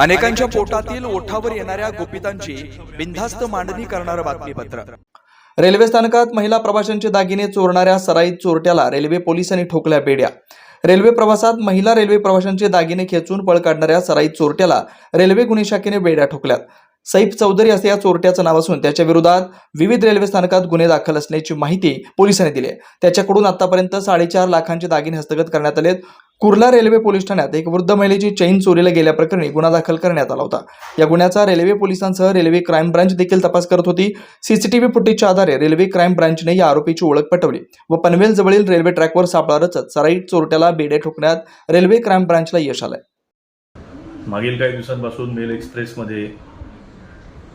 अनेकांच्या पोटातील ओठावर येणाऱ्या गुपितांची बिनधास्त मांडणी करणारं बातमीपत्र. रेल्वे स्थानकात महिला प्रवाशांचे दागिने चोरणाऱ्या सराईत चोरट्याला रेल्वे पोलिसांनी ठोकल्या बेड्या. रेल्वे प्रवासात महिला रेल्वे प्रवाशांचे दागिने खेचून पळ काढणाऱ्या सराईत चोरट्याला रेल्वे गुन्हे शाखेने बेड्या ठोकल्यात. सैफ चौधरी असे या चोरट्याचं नाव असून त्याच्या विरोधात विविध रेल्वे स्थानकात गुन्हे दाखल असल्याची माहिती पोलिसांनी दिली त्याच्याकडून आतापर्यंत साडेचार लाखांचे दागिने हस्तगत करण्यात आलेत. कुर्ला रेल्वे पोलीस ठाण्यात एक वृद्ध महिलेची चैन चोरीला गेल्याप्रकरणी गुन्हा दाखल करण्यात आला होता. या गुन्ह्याचा रेल्वे पोलिसांसह रेल्वे क्राईम ब्रांच देखील तपास करत होती. सीसीटीव्ही फुटेजच्या आधारे रेल्वे क्राईम ब्रांचने या आरोपीची ओळख पटवली व पनवेल जवळील रेल्वे ट्रॅकवर सापळा रचत सराई चोरट्याला बेड्या ठोकण्यात रेल्वे क्राईम ब्रांचला यश आलंय. मागील काही दिवसांपासून मेल एक्सप्रेसमध्ये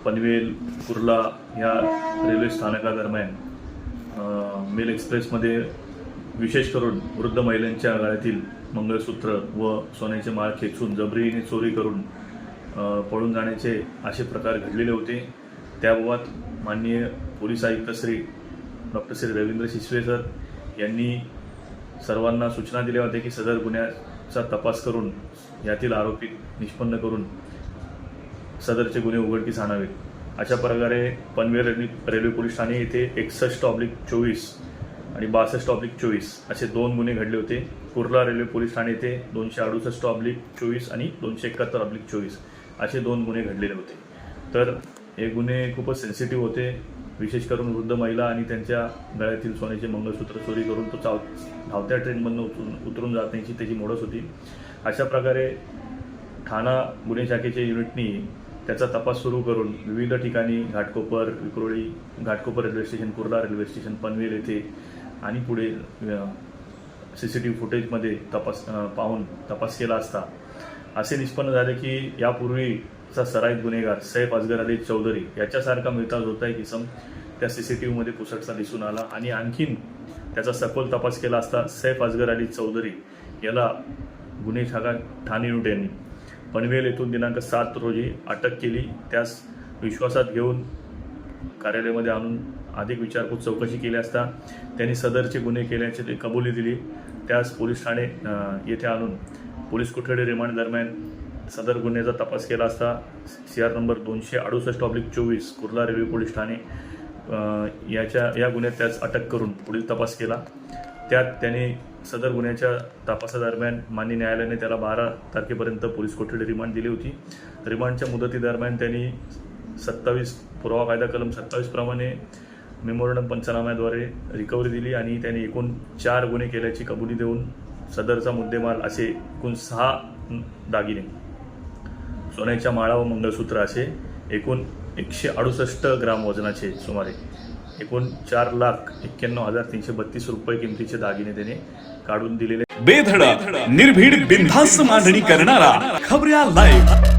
पनवेल कुर्ला या रेल्वे स्थानकादरम्यान मेल एक्सप्रेसमध्ये विशेष करून वृद्ध महिलांच्या गळ्यातील मंगळसूत्र व सोन्याचे माळ खेचून जबरीने चोरी करून पळून जाण्याचे असे प्रकार घडलेले होते. त्याबाबत माननीय पोलीस आयुक्त श्री डॉक्टर श्री रवींद्र शिसवे सर यांनी सर्वांना सूचना दिल्या होत्या की सदर गुन्ह्याचा तपास करून यातील आरोपी निष्पन्न करून सदरचे गुन्हे उघडकीस आणावेत. अशा प्रकारे पनवेल रेल्वे पोलीस ठाणे येथे एकसष्ट ऑब्लिक चोवीस आणि बासष्ट ऑब्लिक चोवीस. असे दोन गुन्हे घडले होते. कुर्ला रेल्वे पोलीस ठाणे येथे दोनशे अडुसष्ट ऑब्लिक चोवीस आणि दोनशे एकाहत्तर ऑब्लिक चोवीस असे दोन गुन्हे घडलेले होते. तर हे गुन्हे खूपच सेन्सिटिव्ह होते. विशेष करून वृद्ध महिला आणि त्यांच्या गळ्यातील सोन्याचे मंगळसूत्र चोरी करून तो चाव धावत्या ट्रेनमधनं उतरून उतरून जाण्याची त्याची मोडस होती. अशा प्रकारे ठाणा गुन्हे शाखेच्या युनिटनी त्याचा तपास सुरू करून विविध ठिकाणी Ghatkopar Vikhroli Ghatkopar railway station Kurla railway station Panvel येथे आणि पुढे सी सी टी व्ही फुटेजमध्ये तपास पाहून तपास केला असता. असे निष्पन्न झाले की यापूर्वीचा सराईत गुन्हेगार सैफ अजगर अली चौधरी याच्यासारखा मिळता होता एक इसम त्या सी सी टी व्हीमध्ये पुसटचा दिसून आला आणि आणखीन त्याचा सखोल तपास केला असता सैफ अजगर अली चौधरी याला गुन्हे शाखा ठाणे युनिट यांनी पनवेल येथून दिनांक सात रोजी अटक केली. त्यास विश्वासात घेऊन कार्यालयामध्ये आणून अधिक विचारपूस चौकशी केली असता त्यांनी सदरचे गुन्हे केल्याची ते कबुली दिली. त्यास पोलीस ठाणे येथे आणून पोलीस कोठडी रिमांड दरम्यान सदर गुन्ह्याचा तपास केला असता सी आर नंबर दोनशे अडुसष्ट ऑब्लिक चोवीस कुर्ला रेल्वे पोलीस ठाणे याच्या या गुन्ह्यात त्यास अटक करून पुढील तपास केला. त्यात त्यांनी सदर गुन्ह्याच्या तपासादरम्यान मान्य न्यायालयाने त्याला बारा तारखेपर्यंत पोलीस कोठडी रिमांड दिली होती. रिमांडच्या मुदतीदरम्यान त्यांनी सत्तावीस पुरावा कायदा कलम सत्तावीस प्रमाणे मेमोरंडम पंचनाम्याद्वारे रिकव्हरी दिली आणि त्याने एकूण चार गुन्हे केल्याची कबुली देऊन सदरचा मुद्देमाल असे एकूण सहा दागिने सोन्याच्या माळा व मंगळसूत्र असे एकूण एकशे अडुसष्ट ग्राम वजनाचे सुमारे एकूण चार लाख एक्क्याण्णव हजार तीनशे बत्तीस रुपये किमतीचे दागिने त्याने काढून दिलेले. बेधडक निर्भीड बिनधास्त मांडणी करणारा खबऱ्या लाईव्ह